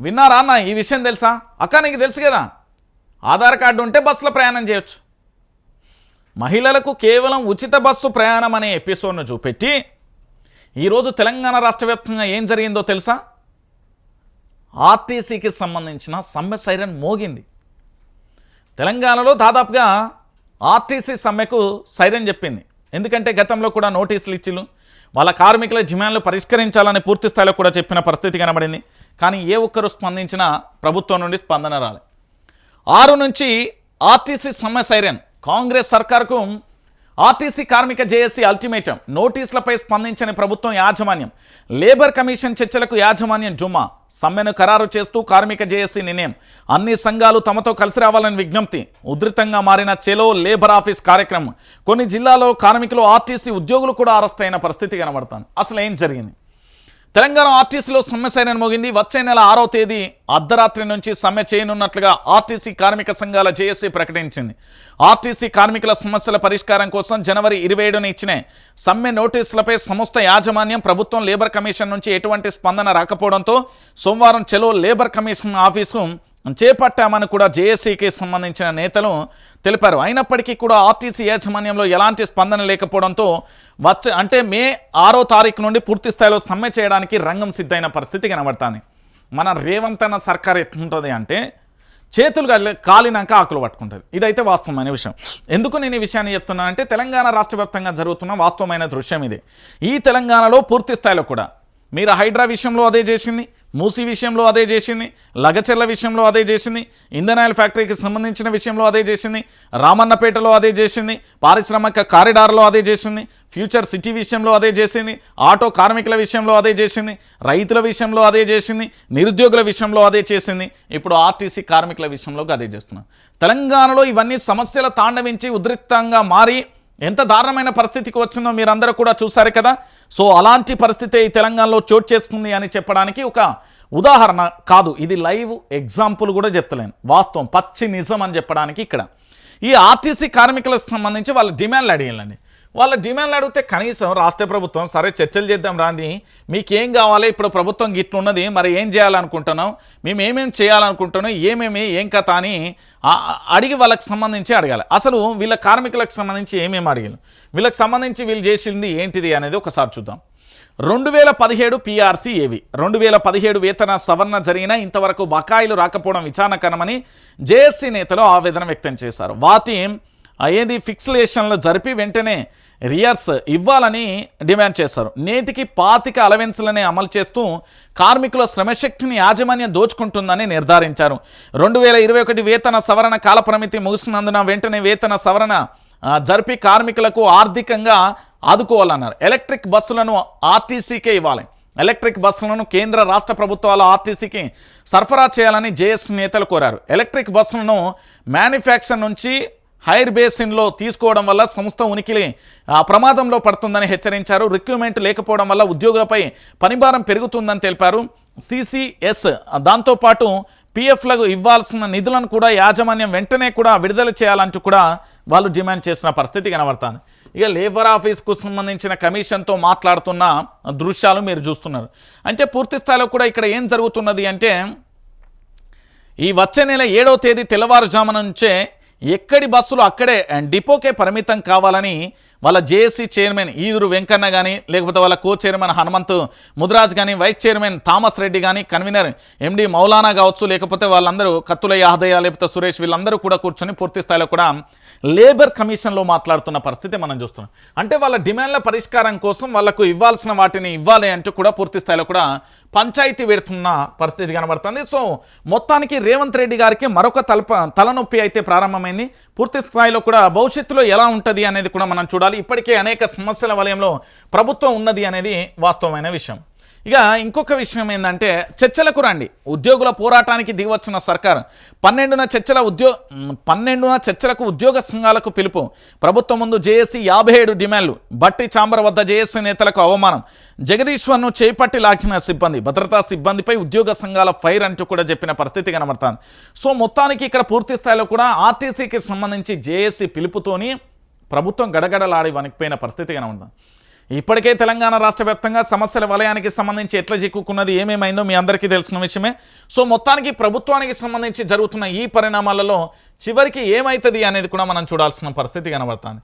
విన్నారా అన్న ఈ విషయం తెలుసా? అక్క నీకు తెలుసు కదా? ఆధార్ కార్డు ఉంటే బస్సులో ప్రయాణం చేయొచ్చు. మహిళలకు కేవలం ఉచిత బస్సు ప్రయాణం అనే ఎపిసోడ్ను చూపెట్టి ఈరోజు తెలంగాణ రాష్ట్ర వ్యాప్తంగా ఏం జరిగిందో తెలుసా? ఆర్టీసీకి సంబంధించిన సమ్మె సైరన్ మోగింది. తెలంగాణలో దాదాపుగా ఆర్టీసీ సమ్మెకు సైరన్ చెప్పింది. ఎందుకంటే గతంలో కూడా నోటీసులు ఇచ్చిళ్ళు. వాళ్ళ కార్మికుల డిమాండ్లు పరిష్కరించాలని పూర్తి స్థాయిలో కూడా చెప్పిన పరిస్థితి కనబడింది. కానీ ఏ ఒక్కరు స్పందించినా ప్రభుత్వం నుండి స్పందన రాలే. ఆరు నుంచి ఆర్టీసీ సమ్మె సైరన్ కాంగ్రెస్ సర్కార్కు ఆర్టీసీ కార్మిక జేఏసీ అల్టిమేటం. నోటీసులపై స్పందించని ప్రభుత్వం యాజమాన్యం. లేబర్ కమిషన్ చర్చలకు యాజమాన్యం జుమ్మా. సమ్మెను ఖరారు చేస్తూ కార్మిక జేఏసీ నిర్ణయం. అన్ని సంఘాలు తమతో కలిసి రావాలని విజ్ఞప్తి. ఉధృతంగా మారిన చెలో లేబర్ ఆఫీస్ కార్యక్రమం. కొన్ని జిల్లాలో కార్మికులు ఆర్టీసీ ఉద్యోగులు కూడా అరెస్ట్ అయిన పరిస్థితి కనబడతాను అసలు ఏం జరిగింది? తెలంగాణ ఆర్టీసీలో సమ్మె సైరన్ మోగింది. వచ్చే నెల ఆరో తేదీ అర్ధరాత్రి నుంచి సమ్మె చేయనున్నట్లుగా ఆర్టీసీ కార్మిక సంఘాల జేఏసీ ప్రకటించింది. ఆర్టీసీ కార్మికుల సమస్యల పరిష్కారం కోసం జనవరి ఇరవై ఏడున ఇచ్చిన సమ్మె నోటీసులపై సంస్థ యాజమాన్యం ప్రభుత్వం లేబర్ కమిషన్ నుంచి ఎటువంటి స్పందన రాకపోవడంతో సోమవారం చెలో లేబర్ కమిషన్ ఆఫీసు చేపట్టామని కూడా జేఏసీకి సంబంధించిన నేతలు తెలిపారు. అయినప్పటికీ కూడా ఆర్టీసీ యాజమాన్యంలో ఎలాంటి స్పందన లేకపోవడంతో వచ్చే అంటే మే ఆరో తారీఖు నుండి పూర్తి స్థాయిలో సమ్మె చేయడానికి రంగం సిద్ధమైన పరిస్థితి కనబడుతుంది. మన రేవంత్ అన్న సర్కార్ ఎట్లుంటుంది అంటే చేతులు కాలినాక ఆకులు పట్టుకుంటుంది. ఇదైతే వాస్తవమైన విషయం. ఎందుకు నేను ఈ విషయాన్ని చెప్తున్నాను అంటే తెలంగాణ రాష్ట్ర వ్యాప్తంగా జరుగుతున్న వాస్తవమైన దృశ్యం ఇది. ఈ తెలంగాణలో పూర్తి స్థాయిలో కూడా మీరు హైడ్రా విషయంలో అదే చేసింది మూసీ విషయంలో అదే చేసింది లగచెర్ల విషయంలో అదే చేసింది ఇంధన్ ఆయిల్ ఫ్యాక్టరీకి సంబంధించిన విషయంలో అదే చేసింది రామన్నపేటలో అదే చేసింది పారిశ్రామిక కారిడార్లో అదే చేసింది ఫ్యూచర్ సిటీ విషయంలో అదే చేసింది ఆటో కార్మికుల విషయంలో అదే చేసింది రైతుల విషయంలో అదే చేసింది నిరుద్యోగుల విషయంలో అదే చేసింది. ఇప్పుడు ఆర్టీసీ కార్మికుల విషయంలో అదే చేస్తున్నాం. తెలంగాణలో ఇవన్నీ సమస్యల తాండవించి ఉద్రిక్తంగా మారి ఎంత దారుణమైన పరిస్థితికి వచ్చిందో మీరందరూ కూడా చూశారు కదా. సో అలాంటి పరిస్థితి ఈ తెలంగాణలో చోటు చేసుకుంది అని చెప్పడానికి ఒక ఉదాహరణ కాదు. ఇది లైవ్ ఎగ్జాంపుల్ కూడా చెప్తలేను. వాస్తవం పచ్చి నిజం అని చెప్పడానికి ఇక్కడ. ఈ ఆర్టీసీ కార్మికులకు సంబంధించి వాళ్ళ డిమాండ్లు అడిగాలండి వాళ్ళ డిమాండ్లు అడిగితే కనీసం రాష్ట్ర ప్రభుత్వం సరే చర్చలు చేద్దాం రాని మీకేం కావాలి? ఇప్పుడు ప్రభుత్వం గిట్లున్నది మరి ఏం చేయాలనుకుంటున్నాం మేము ఏమేమి చేయాలనుకుంటున్నాం ఏమేమి ఏం కథ అని అడిగి వాళ్ళకి సంబంధించి అడగాలి. అసలు వీళ్ళ కార్మికులకు సంబంధించి ఏమేమి అడిగారు వీళ్ళకి సంబంధించి వీళ్ళు చేసింది ఏంటిది అనేది ఒకసారి చూద్దాం. రెండు వేల పదిహేడు పీఆర్సీ ఏవి? రెండు వేల పదిహేడు వేతన సవరణ జరిగినా ఇంతవరకు బకాయిలు రాకపోవడం విచారణకరమని జేఎస్సీ నేతలు ఆవేదన వ్యక్తం చేశారు. వాటి అయ్యేది ఫిక్స్లేషన్లు జరిపి వెంటనే రియర్స్ ఇవ్వాలని డిమాండ్ చేశారు. నేటికి పాతిక అలవెన్స్లని అమలు చేస్తూ కార్మికుల శ్రమశక్తిని యాజమాన్యం దోచుకుంటుందని నిర్ధారించారు. రెండు వేల ఇరవై ఒకటి వేతన సవరణ కాలపరిమితి ముగిసినందున వెంటనే వేతన సవరణ జరిపి కార్మికులకు ఆర్థికంగా ఆదుకోవాలన్నారు. ఎలక్ట్రిక్ బస్సులను ఆర్టీసీకే ఇవ్వాలి. ఎలక్ట్రిక్ బస్సులను కేంద్ర రాష్ట్ర ప్రభుత్వాల ఆర్టీసీకి సరఫరా చేయాలని జేఎస్ నేతలు కోరారు. ఎలక్ట్రిక్ బస్సులను మ్యానుఫ్యాక్చర్ నుంచి హైర్ బేసిన్లో తీసుకోవడం వల్ల సంస్థ ఉనికిని ప్రమాదంలో పడుతుందని హెచ్చరించారు. రిక్రూట్మెంట్ లేకపోవడం వల్ల ఉద్యోగులపై పనిభారం పెరుగుతుందని తెలిపారు. సిసిఎస్ దాంతోపాటు పిఎఫ్లకు ఇవ్వాల్సిన నిధులను కూడా యాజమాన్యం వెంటనే కూడా విడుదల చేయాలంటూ కూడా వాళ్ళు డిమాండ్ చేసిన పరిస్థితి కనబడుతుంది. ఇక లేబర్ ఆఫీస్కు సంబంధించిన కమిషన్తో మాట్లాడుతున్న దృశ్యాలు మీరు చూస్తున్నారు. అంటే పూర్తి స్థాయిలో కూడా ఇక్కడ ఏం జరుగుతున్నది అంటే ఈ వచ్చే నెల ఏడవ తేదీ తెల్లవారుజామున నుంచే ఎక్కడి బస్సులు అక్కడే డిపోకే పరిమితం కావాలని వాళ్ళ జేఏసీ చైర్మన్ ఈదురు వెంకన్న కానీ లేకపోతే వాళ్ళ కో చైర్మన్ హనుమంత్ ముద్రాజ్ కానీ వైస్ చైర్మన్ థామస్ రెడ్డి కానీ కన్వీనర్ ఎండి మౌలానా కావచ్చు లేకపోతే వాళ్ళందరూ కత్తుల యాదయ్య లేకపోతే సురేష్ వీళ్ళందరూ కూడా కూర్చొని పూర్తి స్థాయిలో కూడా లేబర్ కమిషన్లో మాట్లాడుతున్న పరిస్థితి మనం చూస్తున్నాం. అంటే వాళ్ళ డిమాండ్ల పరిష్కారం కోసం వాళ్ళకు ఇవ్వాల్సిన వాటిని ఇవ్వాలి అంటూ కూడా పూర్తి స్థాయిలో కూడా పంచాయతీ పెడుతున్న పరిస్థితి కనబడుతుంది. సో మొత్తానికి రేవంత్ రెడ్డి గారికి మరొక తలప తలనొప్పి అయితే ప్రారంభమైంది. పూర్తి స్థాయిలో కూడా భవిష్యత్తులో ఎలా ఉంటుంది అనేది కూడా మనం చూడాలి. ఇప్పటికే అనేక సమస్యల వలయంలో ప్రభుత్వం ఉన్నది అనేది వాస్తవమైన విషయం. ఇక ఇంకొక విషయం ఏంటంటే చర్చలకు రండి. ఉద్యోగుల పోరాటానికి దిగవచ్చిన సర్కార్ పన్నెండున చర్చల ఉద్యో పన్నెండున చర్చలకు ఉద్యోగ సంఘాలకు పిలుపు. ప్రభుత్వం ముందు జేఏసీ యాభై ఏడు డిమాండ్లు. బట్టి చాంబర్ వద్ద జేఏసీ నేతలకు అవమానం. జగదీశ్వర్ను చేపట్టి లాగిన సిబ్బంది. భద్రతా సిబ్బందిపై ఉద్యోగ సంఘాల ఫైర్ అంటూ కూడా చెప్పిన పరిస్థితి కనబడుతుంది. సో మొత్తానికి ఇక్కడ పూర్తి స్థాయిలో కూడా ఆర్టీసీకి సంబంధించి జేఏసీ పిలుపుతోని ప్రభుత్వం గడగడలాడి వణికిపోయిన పరిస్థితి కనబడుతుంది ఇప్పటికే తెలంగాణ రాష్ట్ర వ్యాప్తంగా సమస్యల వలయానికి సంబంధించి ఎట్లా చిక్కుకున్నది ఏమేమైందో మీ అందరికీ తెలిసిన విషయమే. సో మొత్తానికి ప్రభుత్వానికి సంబంధించి జరుగుతున్న ఈ పరిణామాలలో చివరికి ఏమవుతుంది అనేది కూడా మనం చూడాల్సిన పరిస్థితి కనబడుతుంది.